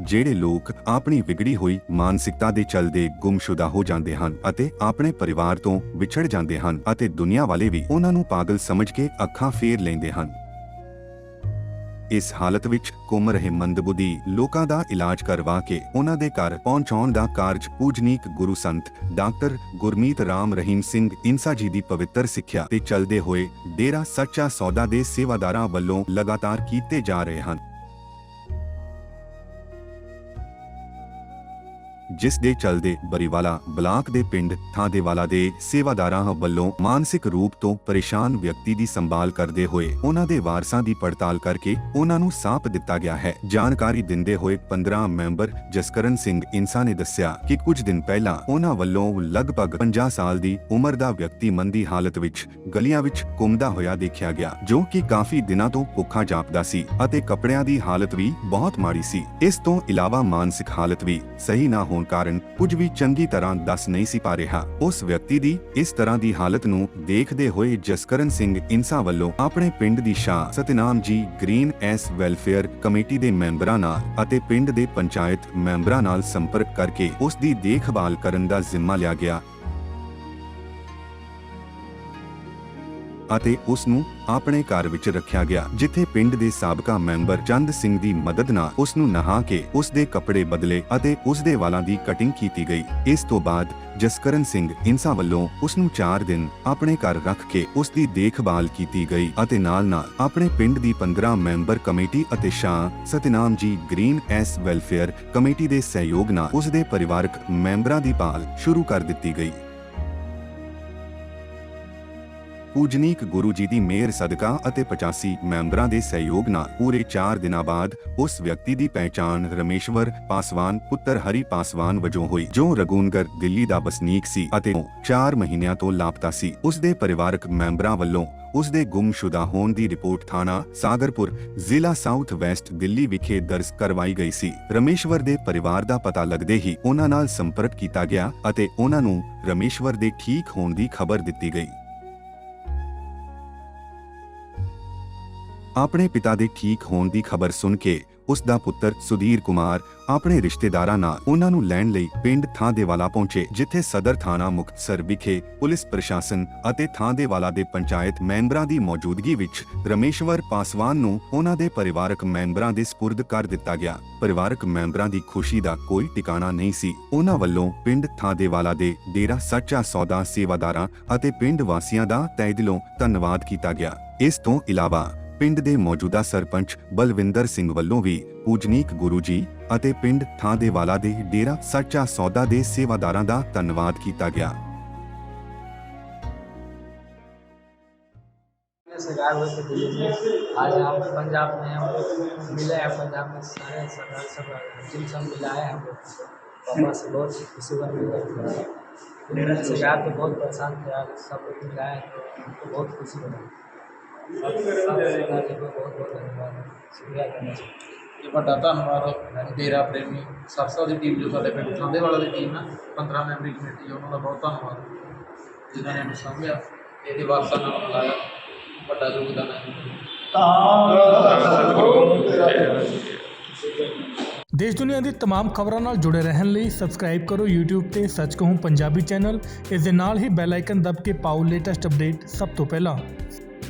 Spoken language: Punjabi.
ਜਿਹੜੇ ਲੋਕ ਆਪਣੀ ਵਿਗੜੀ ਹੋਈ ਮਾਨਸਿਕਤਾ ਦੇ ਚਲਦੇ ਗੁੰਮਸ਼ੁਦਾ ਹੋ ਜਾਂਦੇ ਹਨ ਅਤੇ ਆਪਣੇ ਪਰਿਵਾਰ ਤੋਂ ਵਿਛੜ ਜਾਂਦੇ ਹਨ ਅਤੇ ਦੁਨੀਆ ਵਾਲੇ ਵੀ ਉਹਨਾਂ ਨੂੰ ਪਾਗਲ ਸਮਝ ਕੇ ਅੱਖਾਂ ਫੇਰ ਲੈਂਦੇ ਹਨ। ਇਸ ਹਾਲਤ ਵਿੱਚ ਘੁੰਮ ਰਹੇ ਮੰਦਬੁੱਧੀ ਲੋਕਾਂ ਦਾ ਇਲਾਜ ਕਰਵਾ ਕੇ ਉਹਨਾਂ ਦੇ ਘਰ ਪਹੁੰਚਾਉਣ ਦਾ ਕਾਰਜ ਪੂਜਨੀਕ ਗੁਰੂ ਸੰਤ ਡਾਕਟਰ ਗੁਰਮੀਤ ਰਾਮ ਰਹੀਮ ਸਿੰਘ ਇਨਸਾ ਜੀ ਦੀ ਪਵਿੱਤਰ ਸਿੱਖਿਆ ਤੇ ਚੱਲਦੇ ਹੋਏ ਡੇਰਾ ਸੱਚਾ ਸੌਦਾ ਦੇ ਸੇਵਾਦਾਰਾਂ ਵੱਲੋਂ ਲਗਾਤਾਰ ਕੀਤੇ ਜਾ ਰਹੇ ਹਨ। ਜਿਸ ਦੇ ਚਲਦੇ ਬਰੀਵਾਲਾ ਬਲਾਕ ਦੇ ਪਿੰਡ ਥਾਂਦੇਵਾਲਾ ਦੇ ਸੇਵਾਦਾਰਾਂ ਵੱਲੋਂ ਮਾਨਸਿਕ ਰੂਪ ਤੋਂ ਪਰੇਸ਼ਾਨ ਵਿਅਕਤੀ ਦੀ ਸੰਭਾਲ ਕਰਦੇ ਹੋਏ ਉਹਨਾਂ ਦੇ ਵਾਰਸਾਂ ਦੀ ਪੜਤਾਲ ਕਰਕੇ ਉਹਨਾਂ ਨੂੰ ਸਾਂਪ ਦਿੱਤਾ ਗਿਆ ਹੈ। ਜਾਣਕਾਰੀ ਦਿੰਦੇ ਹੋਏ 15 ਮੈਂਬਰ ਜਸਕਰਨ ਸਿੰਘ ਇਨਸਾ ਨੇ ਦੱਸਿਆ ਕਿ ਕੁਝ ਦਿਨ ਪਹਿਲਾਂ ਉਹਨਾਂ ਵੱਲੋਂ ਲਗਭਗ 50 ਸਾਲ ਦੀ ਉਮਰ ਦਾ ਵਿਅਕਤੀ ਮੰਦੀ ਹਾਲਤ ਵਿੱਚ ਗਲੀਆਂ ਵਿੱਚ ਘੁੰਮਦਾ ਹੋਇਆ ਦੇਖਿਆ ਗਿਆ, ਜੋ ਕਿ ਕਾਫੀ ਦਿਨਾਂ ਤੋਂ ਭੁੱਖਾ ਜਾਪਦਾ ਸੀ ਅਤੇ ਕੱਪੜਿਆਂ ਦੀ ਹਾਲਤ ਵੀ ਬਹੁਤ ਮਾੜੀ ਸੀ। ਇਸ ਤੋਂ ਇਲਾਵਾ ਮਾਨਸਿਕ ਹਾਲਤ ਵੀ ਸਹੀ ਨਾ ਹੋਣ ਕਾਰਨ ਕੁਝ ਵੀ ਚੰਗੀ ਤਰ੍ਹਾਂ ਦੱਸ ਨਹੀਂ ਸੀ ਪਾ ਰਿਹਾ। ਉਸ ਵਿਅਕਤੀ ਦੀ ਇਸ ਤਰ੍ਹਾਂ ਦੀ ਹਾਲਤ ਨੂੰ ਦੇਖਦੇ ਹੋਏ ਜਸਕਰਨ ਸਿੰਘ ਇਨਸਾ ਵੱਲੋਂ ਆਪਣੇ ਪਿੰਡ ਦੀ ਸ਼ਾਹ ਸਤਿਨਾਮ ਜੀ ਗ੍ਰੀਨ ਐਸ ਵੈਲਫੇਅਰ ਕਮੇਟੀ ਦੇ ਮੈਂਬਰਾਂ ਨਾਲ ਅਤੇ ਪਿੰਡ ਦੇ ਪੰਚਾਇਤ ਮੈਂਬਰਾਂ ਨਾਲ ਸੰਪਰਕ ਕਰਕੇ ਉਸ ਦੀ ਦੇਖਭਾਲ ਕਰਨ ਦਾ ਜ਼ਿੰਮਾ ਲਿਆ ਗਿਆ। ਅਤੇ ਉਸ ਨੂੰ ਆਪਣੇ ਘਰ ਵਿੱਚ ਰੱਖਿਆ ਗਿਆ, ਜਿੱਥੇ ਪਿੰਡ ਦੇ ਸਾਬਕਾ ਮੈਂਬਰ ਚੰਦ ਸਿੰਘ ਦੀ ਮਦਦ ਨਾਲ ਉਸ ਨੂੰ ਨਹਾ ਕੇ ਉਸ ਦੇ ਕੱਪੜੇ ਬਦਲੇ ਅਤੇ ਉਸ ਦੇ ਵਾਲਾਂ ਦੀ ਕਟਿੰਗ ਕੀਤੀ ਗਈ। ਇਸ ਤੋਂ ਬਾਅਦ ਜਸਕਰਨ ਸਿੰਘ ਇਨਸਾ ਵੱਲੋਂ ਉਸ ਨੂੰ 4 ਦਿਨ ਆਪਣੇ ਘਰ ਰੱਖ ਕੇ ਉਸ ਦੀ ਦੇਖਭਾਲ ਕੀਤੀ ਗਈ ਅਤੇ ਨਾਲ-ਨਾਲ ਆਪਣੇ ਪਿੰਡ ਦੀ 15 ਮੈਂਬਰ ਕਮੇਟੀ ਅਤੇ ਸ਼ਾਹ ਸਤਿਨਾਮ ਜੀ ਗ੍ਰੀਨ ਐਸ ਵੈਲਫੇਅਰ ਕਮੇਟੀ ਦੇ ਸਹਿਯੋਗ ਨਾਲ ਉਸ ਦੇ ਪਰਿਵਾਰਕ ਮੈਂਬਰਾਂ ਦੀ ਭਾਲ ਸ਼ੁਰੂ ਕਰ ਦਿੱਤੀ ਗਈ। ਪੂਜਨੀਕ ਗੁਰੂ ਜੀ ਦੀ ਮਿਹਰ ਸਦਕਾ ਅਤੇ 85 ਮੈਂਬਰਾਂ ਦੇ ਸਹਿਯੋਗ ਨਾਲ ਪੂਰੇ 4 ਦਿਨਾਂ ਬਾਅਦ ਉਸ ਵਿਅਕਤੀ ਦੀ ਪਹਿਚਾਣ ਰਮੇਸ਼ਵਰ ਪਾਸਵਾਨ, ਪੁੱਤਰ ਹਰੀ ਪਾਸਵਾਨ ਵਜੋਂ ਹੋਈ, ਜੋ ਰਗੂਨਗਰ, ਦਿੱਲੀ ਦਾ ਵਸਨੀਕ ਸੀ ਅਤੇ 4 ਮਹੀਨਿਆਂ ਤੋਂ ਲਾਪਤਾ ਸੀ। ਉਸ ਦੇ ਪਰਿਵਾਰਕ ਮੈਂਬਰਾਂ ਵੱਲੋਂ ਉਸ ਦੇ ਗੁੰਮਸ਼ੁਦਾ ਹੋਣ ਦੀ ਰਿਪੋਰਟ ਥਾਣਾ ਸਾਗਰਪੁਰ, ਜ਼ਿਲ੍ਹਾ ਸਾਊਥ ਵੈਸਟ ਦਿੱਲੀ ਵਿਖੇ ਦਰਜ ਕਰਵਾਈ ਗਈ ਸੀ। ਰਮੇਸ਼ਵਰ ਦੇ ਪਰਿਵਾਰ ਦਾ ਪਤਾ ਲੱਗਦੇ ਹੀ ਉਹਨਾਂ ਨਾਲ ਸੰਪਰਕ ਕੀਤਾ ਗਿਆ ਅਤੇ ਉਹਨਾਂ ਨੂੰ ਰਮੇਸ਼ਵਰ ਦੇ ਠੀਕ ਹੋਣ ਦੀ ਖਬਰ ਦਿੱਤੀ ਗਈ। ਆਪਣੇ ਪਿਤਾ ਦੇ ਠੀਕ ਹੋਣ ਦੀ ਖਬਰ ਸੁਣ ਕੇ ਉਸ ਦਾ ਪੁੱਤਰ ਸੁਧੀਰ ਕੁਮਾਰ ਆਪਣੇ ਰਿਸ਼ਤੇਦਾਰਾਂ ਨਾਲ ਉਹਨਾਂ ਨੂੰ ਲੈਣ ਲਈ ਪਿੰਡ ਥਾਂਦੇਵਾਲਾ ਪਹੁੰਚੇ, ਜਿੱਥੇ ਸਦਰ ਥਾਣਾ ਮੁਕਤਸਰ ਵਿਖੇ ਪੁਲਿਸ ਪ੍ਰਸ਼ਾਸਨ ਅਤੇ ਥਾਂਦੇਵਾਲਾ ਦੇ ਪੰਚਾਇਤ ਮੈਂਬਰਾਂ ਦੀ ਮੌਜੂਦਗੀ ਵਿੱਚ ਰਮੇਸ਼ਵਰ ਪਾਸਵਾਨ ਨੂੰ ਉਹਨਾਂ ਦੇ ਪਰਿਵਾਰਕ ਮੈਂਬਰਾਂ ਦੇ ਸਪੁਰਦ ਕਰ ਦਿੱਤਾ ਗਿਆ। ਪਰਿਵਾਰਕ ਮੈਂਬਰਾਂ ਦੀ ਖੁਸ਼ੀ ਦਾ ਕੋਈ ਟਿਕਾਣਾ ਨਹੀਂ ਸੀ। ਉਹਨਾਂ ਵੱਲੋਂ ਪਿੰਡ ਥਾਂਦੇਵਾਲਾ ਦੇ ਡੇਰਾ ਸੱਚਾ ਸੌਦਾ ਸੇਵਾਦਾਰਾਂ ਅਤੇ ਪਿੰਡ ਵਾਸੀਆਂ ਦਾ ਤਹਿ ਦਿਲੋਂ ਧੰਨਵਾਦ ਕੀਤਾ ਗਿਆ। ਇਸ ਤੋਂ ਇਲਾਵਾ ਪਿੰਡ ਦੇ ਮੌਜੂਦਾ ਸਰਪੰਚ ਬਲਵਿੰਦਰ ਸਿੰਘ ਵੱਲੋਂ ਵੀ ਪੂਜਨੀਕ ਗੁਰੂ ਜੀ ਅਤੇ ਪਿੰਡ ਥਾਂਦੇਵਾਲਾ ਦੇ ਡੇਰਾ ਸੱਚਾ ਸੌਦਾ ਦੇ ਸੇਵਾਦਾਰਾਂ ਦਾ ਧੰਨਵਾਦ ਕੀਤਾ ਗਿਆ से गायब हुए थे दिल्ली में आज हम पंजाब में हम लोग मिले हैं पंजाब में सारे सरदार सब जिन सब मिलाए हैं हम लोग पापा से बहुत खुशी बन गई दिल्ली से गायब तो बहुत परेशान थे आज सब लोग मिलाए हैं तो हमको बहुत खुशी बना सब सब सरदार जी को बहुत बहुत धन्यवाद शुक्रिया करना चाहिए ਇਹ ਵੱਡਾ ਧੰਨਵਾਦ ਡੇਰਾ ਪ੍ਰੇਮੀ ਸਰਸਾ ਦੀ ਟੀਮ ਜੋ ਸਾਡੇ ਪਿੰਡ ਥਾਂਦੇਵਾਲਾ ਦੀ ਟੀਮ ਹੈ 15 ਮੈਂਬਰੀ ਕਮੇਟੀ ਹੈ, ਉਹਨਾਂ ਦਾ ਬਹੁਤ ਧੰਨਵਾਦ ਜਿਨ੍ਹਾਂ ਨੇ ਇਹਨੂੰ ਸਮਝਿਆ ਇਹਦੇ ਵਾਰਸਾਂ ਨਾਲ ਮਿਲਾਇਆ ਵੱਡਾ ਯੋਗਦਾਨ ਹੈ ਦੇਸ਼ ਦੁਨੀਆ ਦੀ तमाम ਖਬਰਾਂ ਨਾਲ ਜੁੜੇ ਰਹਿਣ ਲਈ ਸਬਸਕ੍ਰਾਈਬ ਕਰੋ YouTube ਤੇ ਸੱਚ ਕਹੂੰ ਪੰਜਾਬੀ ਚੈਨਲ ਇਸ ਦੇ ਨਾਲ ਹੀ ਬੈਲ ਆਈਕਨ ਦਬ ਕੇ ਪਾਓ ਲੇਟੈਸਟ ਅਪਡੇਟ ਸਭ ਤੋਂ ਪਹਿਲਾਂ